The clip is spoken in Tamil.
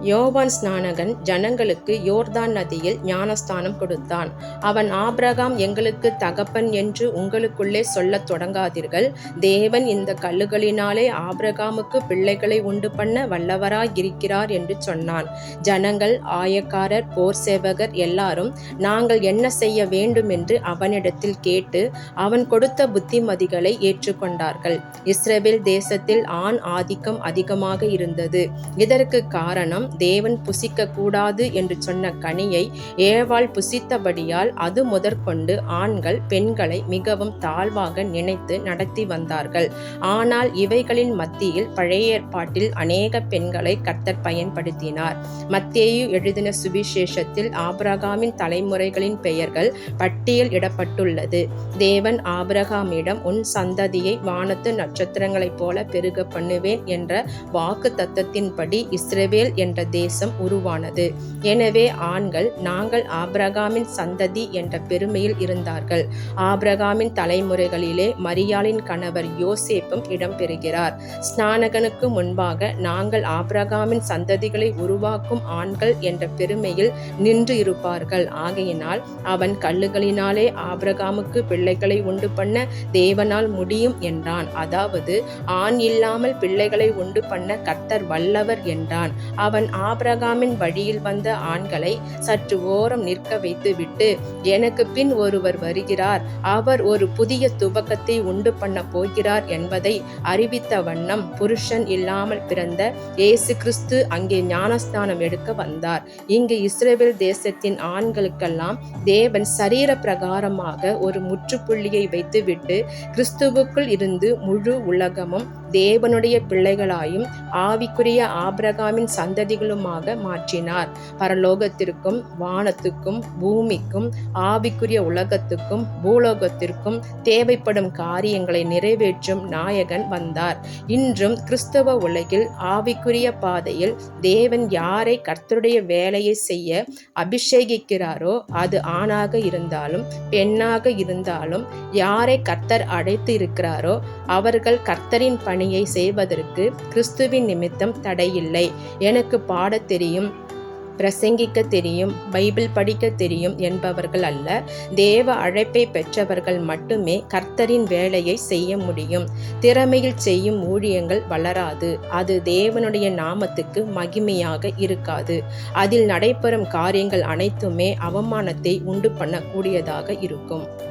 யோவான் ஸ்நானகன் ஜனங்களுக்கு யோர்தான் நதியில் ஞானஸ்தானம் கொடுத்தான். அவன் ஆபிரகாம் எங்களுக்கு தகப்பன் என்று உங்களுக்குள்ளே சொல்லத் தொடங்காதீர்கள். தேவன் இந்த கல்லுகளினாலே ஆபிரகாமுக்கு பிள்ளைகளை உண்டு பண்ண வல்லவராயிருக்கிறார் என்று சொன்னான். ஜனங்கள் ஆயக்காரர் போர் சேவகர் எல்லாரும் நாங்கள் என்ன செய்ய வேண்டும்? என்று அவனிடத்தில் கேட்டு அவன் கொடுத்த புத்திமதிகளை ஏற்றுக்கொண்டார்கள். இஸ்ரேல் தேசத்தில் ஆண் ஆதிக்கம் அதிகமாக இருந்தது. இதற்கு காரணம் தேவன் புசிக்க கூடாது என்று சொன்ன கனியை ஏவாள் புசித்தபடியால் அது முதற்கொண்டு ஆண்கள் பெண்களை மிகவும் தாழ்வாக நினைத்து நடத்தி வந்தார்கள். ஆனால் இவைகளின் மத்தியில் பழைய ஏற்பாட்டில் அநேக பெண்களை கர்த்தர் பயன்படுத்தினார். மத்தேயு எழுதின சுவிசேஷத்தில் ஆபிரகாமின் தலைமுறைகளின் பெயர்கள் பட்டியல் இடப்பட்டுள்ளது. தேவன் ஆபிரகாமிடம் உன் சந்ததியை வானத்து நட்சத்திரங்களைப் போல பெருக பண்ணுவேன் என்ற வாக்கு தத்தத்தின்படி இஸ்ரவேல் என்ற தேசம் உருவானது. எனவே ஆண்கள் நாங்கள் ஆப்ரகாமின் சந்ததி என்ற பெருமையில் இருந்தார்கள். ஆபிரகாமின் தலைமுறைகளிலே மரியாளின் கணவர் யோசேப்பும் இடம்பெறுகிறார். ஸ்நானகனுக்கு முன்பாக நாங்கள் ஆப்ரகாமின் சந்ததிகளை உருவாக்கும் ஆண்கள் என்ற பெருமையில் நின்று இருப்பார்கள். ஆகையினால் அவன் கல்லுகளினாலே ஆபிரகாமுக்கு பிள்ளைகளை உண்டு பண்ண தேவனால் முடியும் என்றான். அதாவது ஆண் இல்லாமல் பிள்ளைகளை உண்டு பண்ண கத்தர் வல்லவர் என்றான். அவன் ஆபிரகாமின் வழியில் வந்த ஆண்களை சற்று ஓரம் நிற்க வைத்துவிட்டு எனக்கு பின் ஒருவர் வருகிறார். அவர் ஒரு புதிய துவக்கத்தை உண்டு பண்ண போகிறார் என்பதை அறிவித்த வண்ணம் புருஷன் இல்லாமல் பிறந்த இயேசு கிறிஸ்து அங்கே ஞானஸ்தானம் எடுக்க வந்தார். இங்கு இஸ்ரேல் தேசத்தின் ஆண்களுக்கெல்லாம் தேவன் சரீர பிரகாரமாக ஒரு முற்றுப்புள்ளியை வைத்துவிட்டு கிறிஸ்துவுக்குள் இருந்து முழு உலகமும் தேவனுடைய பிள்ளைகளாயும் ஆவிக்குரிய ஆபிரகாமின் சந்ததிகளுமாக மாற்றினார். பரலோகத்திற்கும் வானத்துக்கும் பூமிக்கும் ஆவிக்குரிய உலகத்துக்கும் பூலோகத்திற்கும் தேவைப்படும் காரியங்களை நிறைவேற்றும் நாயகன் வந்தார். இன்றும் கிறிஸ்தவ உலகில் ஆவிக்குரிய பாதையில் தேவன் யாரை கர்த்தருடைய வேலையை செய்ய அபிஷேகிக்கிறாரோ அது ஆணாக இருந்தாலும் பெண்ணாக இருந்தாலும் யாரை கர்த்தர் அழைத்து இருக்கிறாரோ அவர்கள் கர்த்தரின் பணியை செய்வதற்கு கிறிஸ்துவின் நிமித்தம் தடையில்லை. எனக்கு பாடத் தெரியும் பிரசங்கிக்க தெரியும் பைபிள் படிக்க தெரியும் என்பவர்கள் அல்ல. தேவ அழைப்பை பெற்றவர்கள் மட்டுமே கர்த்தரின் வேலையை செய்ய முடியும். திறமையில் செய்யும் ஊழியங்கள் வளராது. அது தேவனுடைய நாமத்துக்கு மகிமையாக இருக்காது. அதில் நடைபெறும் காரியங்கள் அனைத்துமே அவமானத்தை உண்டு பண்ணக்கூடியதாக இருக்கும்.